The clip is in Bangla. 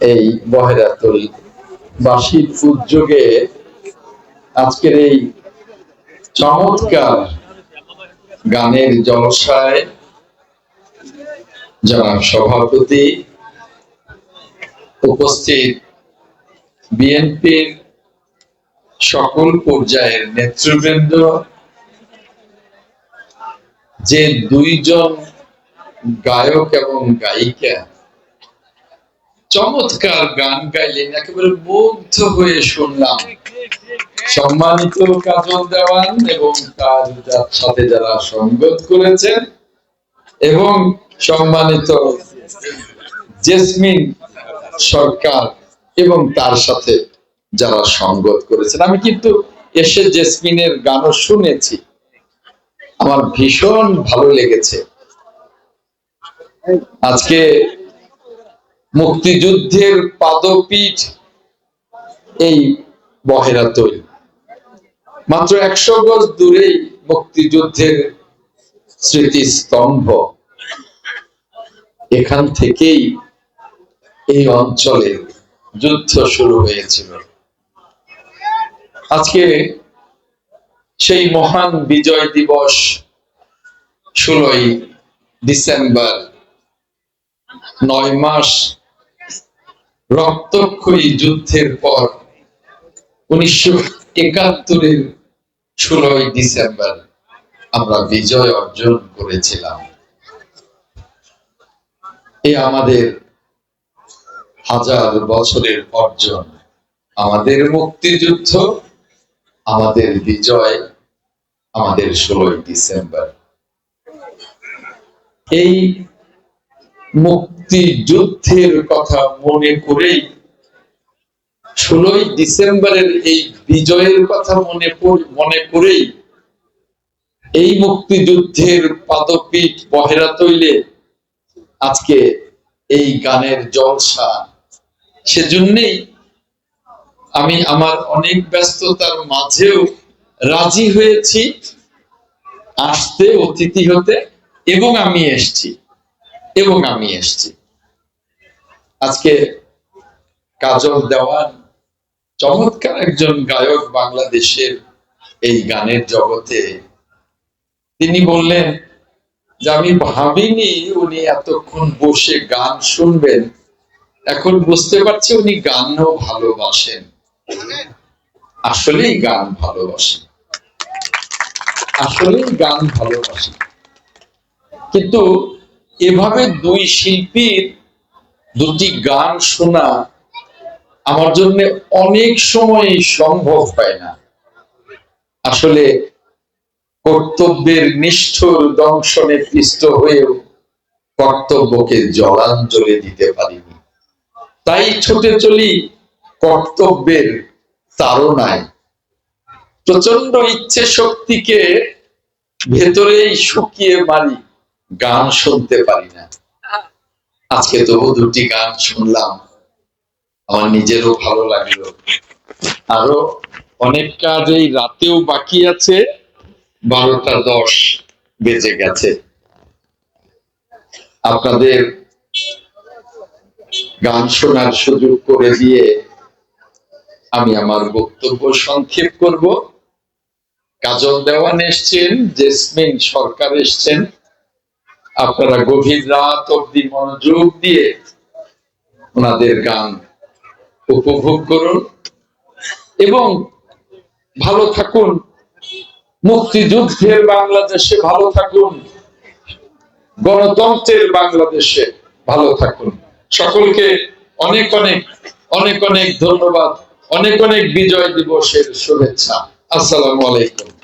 এই বহেরাতুল বাসির উদ্যোগে আজকের এই চমৎকার গানের জলসায় যারা সভাপতি উপস্থিত, বিএনপির সকল পর্যায়ের নেতৃবৃন্দ, যে দুইজন গায়ক এবং গায়িকা চমৎকার গান গাইলেন, একেবারে মুগ্ধ হয়ে শুনলাম। সম্মানিত কাজল দেওয়ান এবং তার সাথে যারা সঙ্গত করেছেন এবং সম্মানিত জেসমিন সরকার এবং তার সাথে যারা সঙ্গত করেছেন। আমি কিন্তু এসে জেসমিনের গানও শুনেছি। আমার ভীষণ ভালো লেগেছে। আজকে মুক্তিযুদ্ধের পাদপীঠ এই বহেরাতই মাত্র একশো গজ দূরেই মুক্তিযুদ্ধের স্মৃতিস্তম্ভ। এখান থেকেই এই অঞ্চলে যুদ্ধ শুরু হয়েছিল। আজকে সেই মহান বিজয় দিবস ষোলোই ডিসেম্বর, নয় মাস রক্তক্ষয়ী যুদ্ধের পর উনিশশো একাত্তরের ষোলোই ডিসেম্বর আমরা বিজয় অর্জন করেছিলাম। এ আমাদের হাজার বছরের অর্জন, আমাদের মুক্তিযুদ্ধ, আমাদের বিজয় আমাদের ষোলোই ডিসেম্বর। এই মুক্তিযুদ্ধের কথা মনে করেই ষোলোই ডিসেম্বরের এই বিজয়ের কথা মনে মনে করেই এই মুক্তিযুদ্ধের পাদপীঠ বহেরা তৈলে আজকে এই গানের জলসা। সেজন্যই আমি আমার অনেক ব্যস্ততার মাঝেও রাজি হয়েছি, আসতে অতিথি হতে, এবং আমি এসছি। এবং আমি এসছি। আজকে কাজল দেওয়ান চমৎকার একজন গায়ক বাংলাদেশের এই গানের জগতে। তিনি বললেন যে, আমি ভাবিনি উনি এতক্ষণ বসে গান শুনবেন। এখন বুঝতে পারছি উনি গানও ভালোবাসেন। আসলেই গান ভালোবাসেন। আসলেই গান ভালোবাসেন। কিন্তু এভাবে দুই শিল্পীর দুটি গান শোনা আমার জন্য অনেক সময় সম্ভব হয় না। আসলে কর্তব্যের নিষ্ঠুর দংশনে পিষ্ট হয়েও কর্তব্যকে জলাঞ্জলি দিতে পারিনি। তাই ছুটে চলি কর্তব্যের তাড়নায়। প্রচণ্ড ইচ্ছে শক্তিকে ভেতরেই শুকিয়ে মারি। গান শুনতে পারি না। আজকে তবু দুটি গান শুনলাম। আমার নিজেরও ভালো লাগল। আরও অনেক কাজ এই রাতেও বাকি আছে। বারোটা দশ বেজে গেছে। আপনাদের গান শোনার সুযোগ করে দিয়ে আমি আমার বক্তব্য সংক্ষেপ করব। কাজল দেওয়ান এসছেন, জেসমিন সরকার এসছেন। আপনারা গভীর রাত অব্দি মনোযোগ দিয়ে ওনাদের গান উপভোগ করুন এবং ভালো থাকুন। মুক্তিযুদ্ধের বাংলাদেশে ভালো থাকুন। গণতন্ত্রের বাংলাদেশে ভালো থাকুন। সকলকে অনেক অনেক অনেক অনেক ধন্যবাদ। অনেক অনেক বিজয় দিবসের শুভেচ্ছা। আসসালামু আলাইকুম।